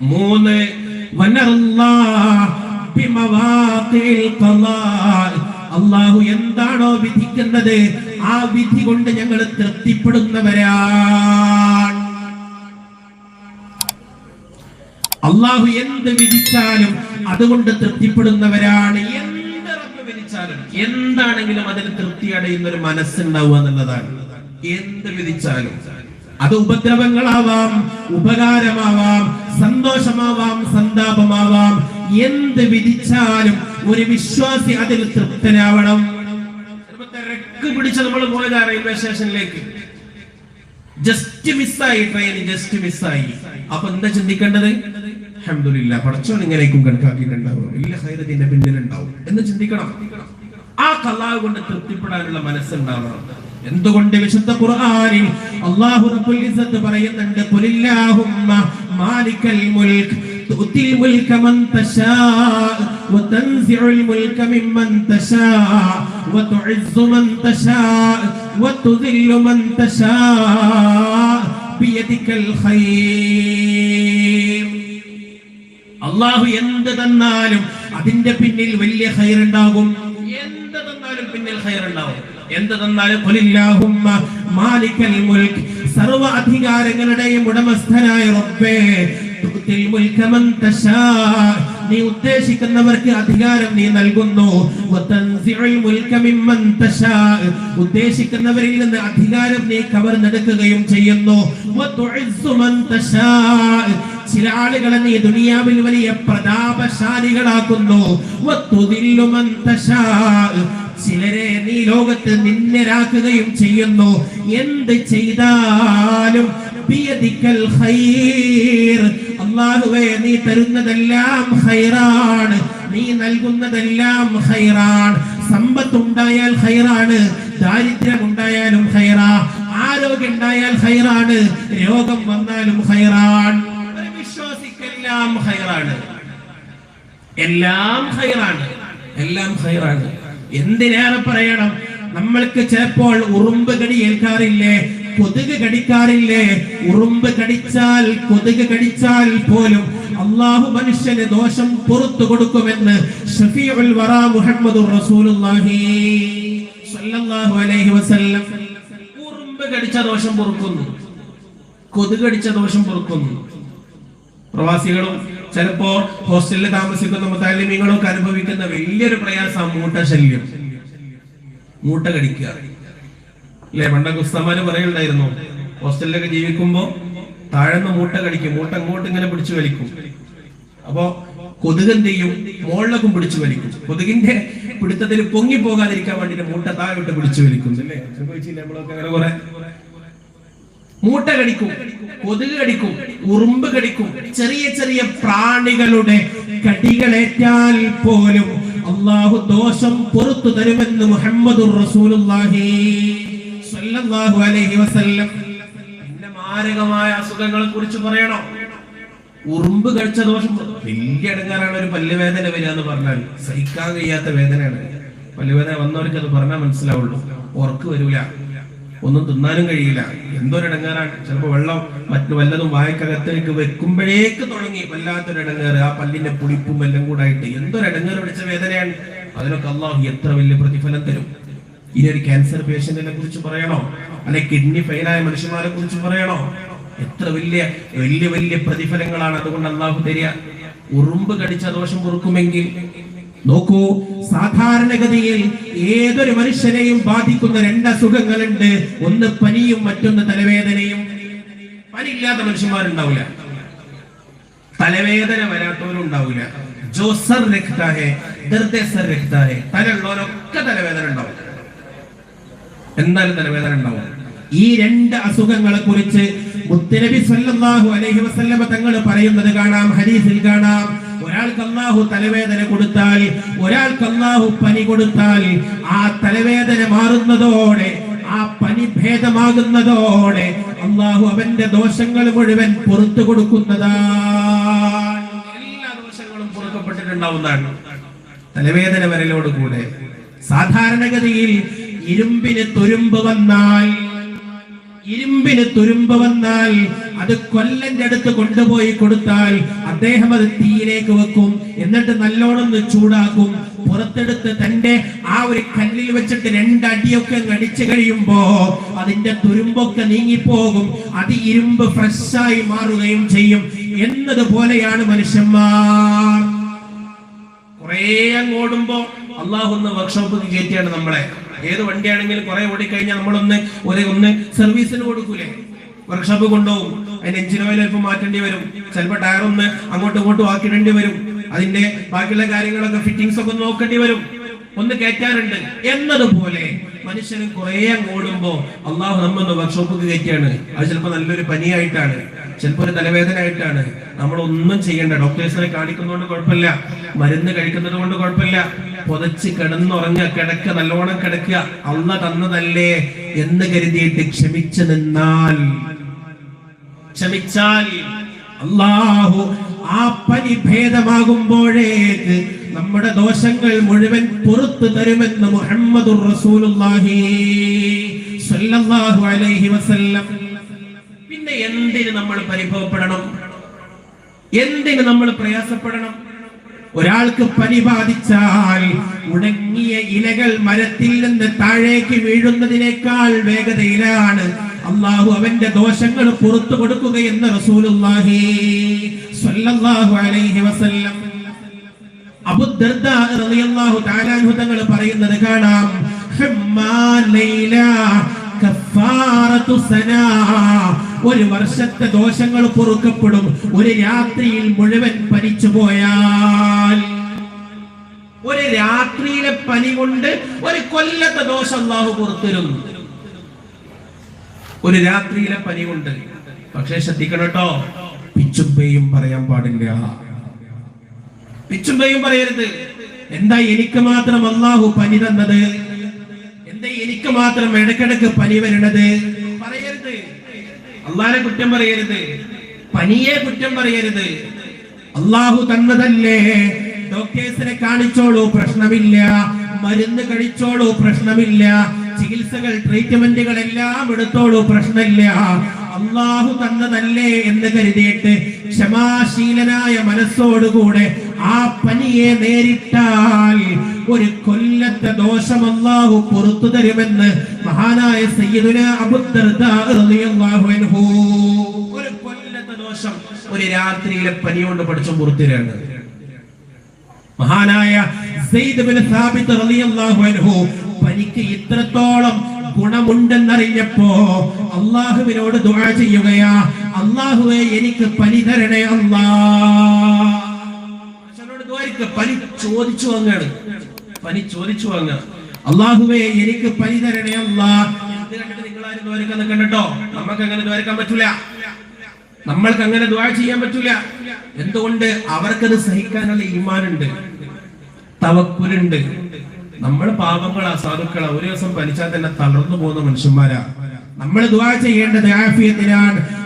മൂന്ന്. അള്ളാഹു എന്താണോ വിധിക്കുന്നത്? ആ വിധി കൊണ്ട് ഞങ്ങൾ തൃപ്തിപ്പെടുന്നവരാണ്. അള്ളാഹു എന്ത് വിധിച്ചാലും അതുകൊണ്ട് തൃപ്തിപ്പെടുന്നവരാണ്. എന്ത് റബ്ബ് എന്താണെങ്കിലും അതിന് തൃപ്തി അടയുന്ന ഒരു മനസ്സുണ്ടാവുക എന്നുള്ളതാണ്. എന്ത് വിധിച്ചാലും. അത് ഉപദ്രവങ്ങളാവാം ഉപകാരമാവാം സന്തോഷമാവാം സന്താപമാവാം. എന്ത് വിധിച്ചാലും ഒരു വിശ്വാസി അതിൽ തൃപ്തനാവണം. തിരക്ക് പിടിച്ച് നമ്മൾ പോയത് റെയിൽവേ സ്റ്റേഷനിലേക്ക് ജസ്റ്റ് മിസ്സായി ട്രെയിൻ ജസ്റ്റ് മിസ്സായി അപ്പൊ എന്താ ചിന്തിക്കേണ്ടത്? അഹമ്മദില്ല പടച്ചോൻ ഇങ്ങനെയൊക്കെ കണക്കാക്കിയിട്ടുണ്ടാവും. വലിയ ഹൈറത്തിന്റെ പിന്നിലുണ്ടാവും. എന്ന് ചിന്തിക്കണം. ആ കള്ളാവ് കൊണ്ട് തൃപ്തിപ്പെടാനുള്ള മനസ്സുണ്ടാവണം. എന്തുകൊണ്ട് വിശുദ്ധ ഖുർആനിൽ അല്ലാഹു റബ്ബുൽ ഇസ്സത്ത് പറയുന്നുണ്ട് ഖുലില്ലാഹുമ്മ മാലിക്കൽ മുൽക്ക് تؤتي الملك من تشاء وتنزع الملك ممن تشاء وتعز من تشاء وتذل من تشاء بيدك الخير അള്ളാഹു എന്ത് തന്നാലും അതിന്റെ പിന്നിൽ വലിയ ഹൈറുണ്ടാകും എന്ത് തന്നാലും പിന്നിൽ ഹൈറുണ്ടാവും എന്ത് തന്നാലും സർവ അധികാരങ്ങളുടെയും ഉടമസ്ഥനായ റബ്ബേ നീ ഉദ്ദേശിക്കുന്നവർക്ക് അധികാരം നീ നൽകുന്നു ഉദ്ദേശിക്കുന്നവരിൽ നിന്ന് അധികാരം നീ കവർന്നെടുക്കുകയും ചെയ്യുന്നു ചില ആളുകളെ നീ ദുനിയാവിൽ വലിയ പ്രതാപശാലികളാക്കുന്നു. ചിലരെ നീ ലോകത്ത് നിന്നരാക്കുകയും ചെയ്യുന്നു. എന്ത് ചെയ്താലും. അല്ലാഹുവേ നീ തരുന്നതെല്ലാം ഹൈറാണ് നീ നൽകുന്നതെല്ലാം ഹൈറാണ് സമ്പത്തുണ്ടായാൽ ഹൈറാണ് ദാരിദ്ര്യം ഉണ്ടായാലും ഹൈറാ ആരോഗ്യം ഉണ്ടായാൽ ഹൈറാണ് രോഗം വന്നാലും ഹൈറാണ് വിശ്വാസിക്കെല്ലാം ഹൈറാണ് എല്ലാം ഹൈറാണ് എല്ലാം ഹൈറാണ് എന്തിനേറെ പറയണം? നമ്മൾക്ക് ചിലപ്പോൾ ഉറുമ്പ് കടി ഏൽക്കാറില്ലേ കൊതുക് കടിക്കാറില്ലേ? ഉറുമ്പ് കടിച്ചാൽ കൊതുക് കടിച്ചാൽ പോലും അള്ളാഹു മനുഷ്യന് ദോഷം പുറത്തു കൊടുക്കുമെന്ന് ഷഫീഉൽ വറ മുഹമ്മദുർ റസൂലുള്ളാഹി അലൈഹി വസല്ലം ഉറുമ്പ് കടിച്ച ദോഷം പുറക്കുന്നു കൊതുക് കടിച്ച ദോഷം പൊറുക്കുന്നു. പ്രവാസികളും ചിലപ്പോ ഹോസ്റ്റലിൽ താമസിക്കുന്ന മുത്താലിമീങ്ങളും ഒക്കെ അനുഭവിക്കുന്ന വലിയൊരു പ്രയാസം മൂട്ട ശല്യം. മൂട്ട കടിക്കുക. അല്ലെ? പണ്ടൊക്കെ ഉസ്താമാര് പറയുണ്ടായിരുന്നു ഹോസ്റ്റലിലൊക്കെ ജീവിക്കുമ്പോ താഴ്ന്ന മൂട്ട കടിക്കും മൂട്ട അങ്ങോട്ട് ഇങ്ങനെ പിടിച്ചു വലിക്കും. അപ്പോ കൊതുക് എന്ത് ചെയ്യും? മുകളിലൊക്കെ പിടിച്ചു വലിക്കും. കൊതുകിന്റെ പിടുത്തത്തിൽ പൊങ്ങി പോകാതിരിക്കാൻ വേണ്ടിട്ട് മൂട്ട താഴെ താഴോട്ട് പിടിച്ചു വലിക്കും. അല്ലേ? സംഭവിച്ചില്ലേ നമ്മളൊക്കെ? അങ്ങനെ കുറെ മൂട്ട കടിക്കും കൊതുക് കടിക്കും ഉറുമ്പ് കടിക്കും. ചെറിയ ചെറിയ പ്രാണികളുടെ കടികളേറ്റാൽ പോലും അള്ളാഹു ദോഷം പുറത്തു തരുമെന്ന് മുഹമ്മദ് മാരകമായ അസുഖങ്ങളെ കുറിച്ച് പറയണോ? ഉറുമ്പ് കഴിച്ച ദോഷം വലിയ ഇടങ്ങാറാണ് ഒരു പല്ലുവേദന വരിക എന്ന് പറഞ്ഞാൽ സഹിക്കാൻ കഴിയാത്ത വേദനയാണ്. പല്ലുവേദന വന്നവർക്ക് അത് പറഞ്ഞാൽ മനസ്സിലാവുള്ളൂ. ഉറക്ക് വരൂല. ഒന്നും തിന്നാനും കഴിയില്ല. എന്തൊരിടങ്ങാറാണ്? ചിലപ്പോൾ വെള്ളം മറ്റു വല്ലതും വായക്കകത്തേക്ക് വെക്കുമ്പോഴേക്ക് തുടങ്ങി. വല്ലാത്തൊരിടങ്ങേറ്. ആ പല്ലിന്റെ പുളിപ്പും എല്ലാം കൂടായിട്ട് എന്തൊരിടങ്ങേറ് പിടിച്ച വേദനയാണ്. അതിനൊക്കെ അള്ളാഹു എത്ര വലിയ പ്രതിഫലം തരും? ഇനി ഒരു ക്യാൻസർ പേഷ്യന്റിനെ കുറിച്ച് പറയണോ? അല്ലെ കിഡ്നി ഫെയിലായ മനുഷ്യന്മാരെ കുറിച്ച് പറയണോ? എത്ര വലിയ വലിയ വലിയ പ്രതിഫലങ്ങളാണ് അതുകൊണ്ട് അള്ളാഹു തരിക. ഉറുമ്പ് കടിച്ച ദോഷം പൊറുക്കുമെങ്കിൽ നോക്കൂ സാധാരണഗതിയിൽ ഏതൊരു മനുഷ്യനെയും ബാധിക്കുന്ന രണ്ട് അസുഖങ്ങളുണ്ട്. ഒന്ന് പനിയും മറ്റൊന്ന് തലവേദനയും. പനിയില്ലാത്ത മനുഷ്യന്മാരുണ്ടാവില്ല. തലവേദന വരാത്തവരും ഉണ്ടാവില്ല ജോ സർ രക്താ ഹെ ദർദെ തലവേദന ഉണ്ടാവും. എന്തായാലും തലവേദന ഉണ്ടാവും. ഈ രണ്ട് അസുഖങ്ങളെ കുറിച്ച് മുത്തനബി സല്ലല്ലാഹു അലൈഹി വസല്ലമ തങ്ങൾ പറയുന്നത് കാണാം ഹദീസിൽ കാണാം. ഒരാൾക്ക് അള്ളാഹു തലവേദന കൊടുത്താൽ ഒരാൾക്ക് അള്ളാഹു പനി കൊടുത്താൽ ആ തലവേദന മാറുന്നതോടെ ആ പനി ഭേദമാകുന്നതോടെ അള്ളാഹു അവന്റെ ദോഷങ്ങൾ മുഴുവൻ പുറത്തു കൊടുക്കുന്നതാണ്. എല്ലാ ദോഷങ്ങളും പൊറുക്കപ്പെട്ടിട്ടുണ്ടാവുന്നതാണ്. തലവേദന വരലോട് കൂടെ സാധാരണഗതിയിൽ ഇരുമ്പിന് തുരുമ്പ് വന്നാൽ ഇരുമ്പിന് തുരുമ്പ് വന്നാൽ അത് കൊല്ലന്റെ അടുത്ത് കൊണ്ടുപോയി കൊടുത്താൽ അദ്ദേഹം അത് തീയിലേക്ക് വെക്കും. എന്നിട്ട് നല്ലോണം ചൂടാക്കും. പുറത്തെടുത്ത് തന്റെ ആ ഒരു കല്ലിൽ വെച്ചിട്ട് രണ്ടടിയൊക്കെ അടിച്ചു കഴിയുമ്പോ അതിന്റെ തുരുമ്പൊക്കെ നീങ്ങിപ്പോകും. അത് ഇരുമ്പ് ഫ്രഷായി മാറുകയും ചെയ്യും. എന്നതുപോലെയാണ് മനുഷ്യന്മാർ. കുറേ അങ്ങോടുമ്പോ അള്ളാഹു ഒന്ന് വർക്ക്ഷോപ്പിൽ കയറ്റിയാണ് നമ്മളെ. ഏത് വണ്ടിയാണെങ്കിലും കുറെ ഓടിക്കഴിഞ്ഞാൽ നമ്മളൊന്ന് ഒരു ഒന്ന് സർവീസിന് കൊടുക്കൂലേ? വർക്ക്ഷോപ്പ് കൊണ്ടുപോകും. അതിന്റെ എഞ്ചിൻ ഓയിൽ അല്പം മാറ്റേണ്ടി വരും. ചിലപ്പോൾ ടയർ ഒന്ന് അങ്ങോട്ടും ഇങ്ങോട്ടും ആക്കിടേണ്ടി വരും. അതിന്റെ ബാക്കിയുള്ള കാര്യങ്ങളൊക്കെ ഫിറ്റിംഗ്സ് ഒക്കെ നോക്കേണ്ടി വരും. ഒന്ന് കയറ്റാറുണ്ട് എന്നതുപോലെ മനുഷ്യന് കുറെ ഓടുമ്പോ അള്ളാഹു നമ്മൊന്ന് വർക്ക്ഷോപ്പ് കയറ്റിയാണ്. അത് ചിലപ്പോൾ നല്ലൊരു പനിയായിട്ടാണ്. ചിലപ്പോൾ ഒരു തലവേദന ആയിട്ടാണ് നമ്മൾ ഒന്നും ചെയ്യേണ്ട ഡോക്ടേഴ്സിനെ കാണിക്കുന്നതുകൊണ്ട് കുഴപ്പമില്ല. മരുന്ന് കഴിക്കുന്നത് കൊണ്ട് കുഴപ്പമില്ല. പുതച്ച് കിടന്നുറങ്ങുക കിടക്കുക നല്ലോണം കിടക്കുക. അള്ള തന്നതല്ലേ എന്ന് കരുതിയിട്ട് ക്ഷമിച്ചു നിന്നാൽ. ക്ഷമിച്ചാൽ അള്ളാഹു ആ പനി ഭേദമാകുമ്പോഴേക്ക് നമ്മുടെ ദോഷങ്ങൾ മുഴുവൻ പുറത്തു തരുമെന്ന് മുഹമ്മദുർ റസൂലുള്ളാഹി സ്വല്ലല്ലാഹു അലൈഹി വസല്ലം പിന്നെ എന്തിന് നമ്മൾ പരിഭവപ്പെടണം? എന്തിന് നമ്മൾ പ്രയാസപ്പെടണം? ഒരാൾക്ക് പനി ഉണങ്ങിയ ഇലകൾ മരത്തിൽ നിന്ന് താഴേക്ക് വീഴുന്നതിനേക്കാൾ വേഗതയിലാണ് അള്ളാഹു അവന്റെ ദോഷങ്ങൾ പുറത്തു കൊടുക്കുകയെന്ന് റസൂലുള്ളാഹി സ്വല്ലല്ലാഹു അലൈഹി വസല്ലം. റളിയല്ലാഹു തആല തങ്ങൾ പറയുന്നത് കാണാം. ലൈല സനാ ഒരു വർഷത്തെ ദോഷങ്ങൾ പൊറുക്കപ്പെടും. ഒരു രാത്രിയിൽ മുഴുവൻ പനിച്ചു പോയാൽ. ഒരു രാത്രിയിലെ പനി കൊണ്ട് ഒരു കൊല്ലത്തെ ദോഷം അള്ളാഹു പുറത്തിരുന്നു ഒരു രാത്രിയിലെ പനി കൊണ്ട്. പക്ഷേ ശ്രദ്ധിക്കണം കേട്ടോ. പിച്ചുമ്പയും പറയാൻ പാടില്ല. പിച്ചുമ്പയും പറയരുത്. എന്താ എനിക്ക് മാത്രം അള്ളാഹു പനി തന്നത്? എന്താ എനിക്ക് മാത്രം ഇടക്കിടക്ക് പനി വരണത്? പറയരുത്. അള്ളാനെ കുറ്റം പറയരുത്. പനിയെ കുറ്റം പറയരുത്. അള്ളാഹു തന്നതല്ലേ. ഡോക്ടേഴ്സിനെ കാണിച്ചോളൂ പ്രശ്നമില്ല. മരുന്ന് കഴിച്ചോളൂ പ്രശ്നമില്ല. ചികിത്സകൾ ട്രീറ്റ്മെന്റുകൾ എല്ലാം എടുത്തോളൂ പ്രശ്നമില്ല. അള്ളാഹു തന്നതല്ലേ എന്ന് കരുതിയിട്ട് ക്ഷമാശീലനായ മനസ്സോടുകൂടെ ആ പനിയെ നേരിട്ടാൽ ഒരു കൊല്ലത്തെ ദോഷം അള്ളാഹു പുറത്തു തരുമെന്ന് മഹാനായ സയ്യിദുന അബുദ്ദർദാഹു ഒരു കൊല്ലത്തെ ദോഷം ഒരു രാത്രിയിലെ പനി കൊണ്ട് പഠിച്ചു പുറത്തിരാണ് മഹാനായ സെയ്ദ് ബിൻ സാബിത്ത് റളിയല്ലാഹു അൻഹു പനിക്ക് ഇത്രത്തോളം ഗുണമുണ്ടെന്നറിഞ്ഞപ്പോ അള്ളാഹുവിനോട് ദുആ ചെയ്യുകയാ അള്ളാഹുവെ എനിക്ക് പനി തരണേ അള്ളാഹ് പനി ചോദിച്ചു വാങ്ങാണ് പനി ചോദിച്ചു അങ്ങ് അള്ളാഹുവേ എനിക്ക് പനി തരണേ ദ്വാരിക്കാൻ നിൽക്കണ്ട നമുക്ക് അങ്ങനെ ദ്വാരക്കാൻ പറ്റൂല. നമ്മൾക്ക് അങ്ങനെ ദ്വാ ചെയ്യാൻ പറ്റൂല. എന്തുകൊണ്ട് അവർക്കത് സഹിക്കാനുള്ള ഈമാനുണ്ട്? തവക്കുരുണ്ട്. നമ്മൾ പാപങ്ങളാ സാധുക്കളാ. ഒരു ദിവസം പനിച്ചാൽ തന്നെ തളർന്നു പോകുന്ന മനുഷ്യന്മാരാ. നമ്മൾ ദ്വാ ചെയ്യേണ്ടത് ആഫിയത്തിനാണ്.